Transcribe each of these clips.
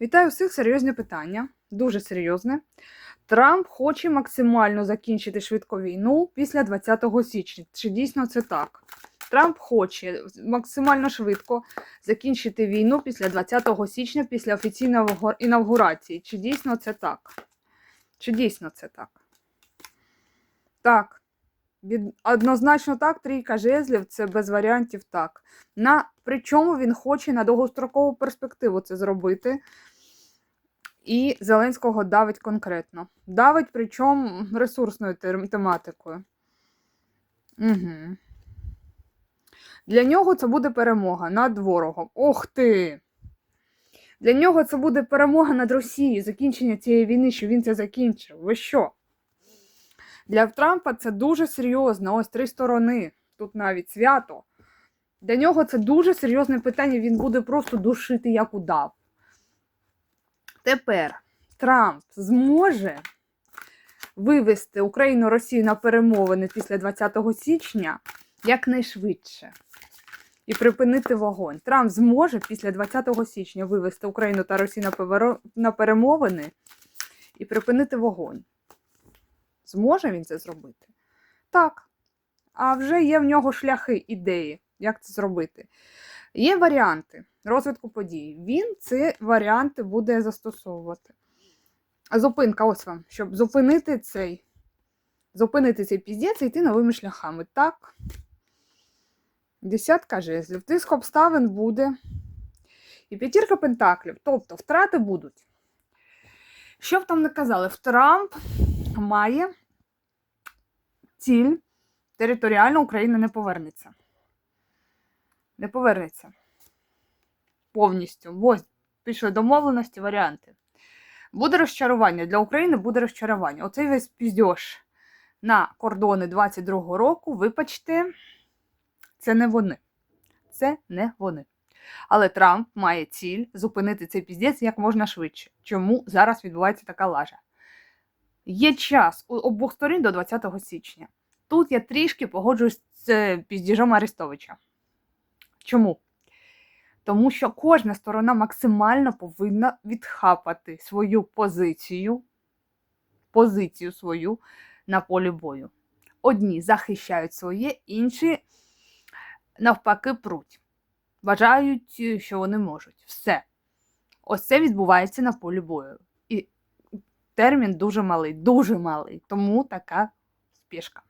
Вітаю всіх серйозне питання, дуже серйозне. Трамп хоче максимально закінчити швидко війну після 20 січня. Чи дійсно це так? Трамп хоче максимально швидко закінчити війну після 20 січня, після офіційної інавгурації. Чи дійсно це так? Чи дійсно це так? Так. Однозначно так, трійка жезлів це без варіантів так. На... Причому він хоче на довгострокову перспективу це зробити. І Зеленського давить конкретно. Давить, причому ресурсною тематикою. Угу. Для нього це буде перемога над ворогом. Ох ти! Для нього це буде перемога над Росією, закінчення цієї війни, що він це закінчив. Ви що? Для Трампа це дуже серйозно. Ось три сторони. Тут навіть свято. Для нього це дуже серйозне питання. Він буде просто душити як удав. Тепер Трамп зможе вивести Україну Росію на перемовини після 20 січня якнайшвидше і припинити вогонь. Трамп зможе після 20 січня вивести Україну та Росію на, перемовини і припинити вогонь. Зможе він це зробити? Так. А вже є в нього шляхи, ідеї, як це зробити. Є варіанти розвитку подій. Він ці варіанти буде застосовувати. Зупинка, ось вам, щоб зупинити цей, зупинити цей піздець і йти новими шляхами. Так. Десятка жезлів. Тиск обставин буде. І п'ятірка пентаклів. Тобто втрати будуть. Що б там не казали, в Трамп має ціль територіально Україна не повернеться. Не повернеться. Повністю. Ось пішли домовленості, варіанти. Буде розчарування. Для України буде розчарування. Оцей весь піздьош на кордони 22-го року, вибачте, це не вони. Це не вони. Але Трамп має ціль зупинити цей піздець як можна швидше. Чому зараз відбувається така лажа? Є час у обох сторін до 20 січня. Тут я трішки погоджуюсь з е, піздіжом Арестовича. Чому? Тому що кожна сторона максимально повинна відхапати свою позицію, позицію свою на полі бою. Одні захищають своє, інші навпаки пруть. Вважають, е, що вони можуть. Все. Ось це відбувається на полі бою. Термін дуже малий, дуже малий. Тому така спішка.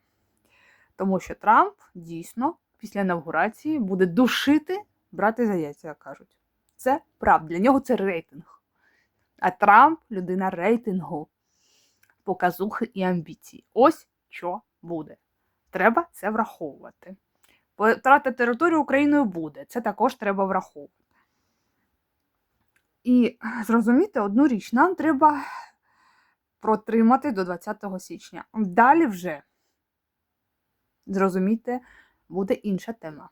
Тому що Трамп дійсно після інавгурації буде душити, брати за яйця, кажуть. Це правда. Для нього це рейтинг. А Трамп людина рейтингу, показухи і амбіції. Ось що буде. Треба це враховувати. Втрата території Україною буде. Це також треба враховувати. І зрозуміти одну річ, нам треба протримати до 20 січня. Далі вже, зрозумійте, буде інша тема.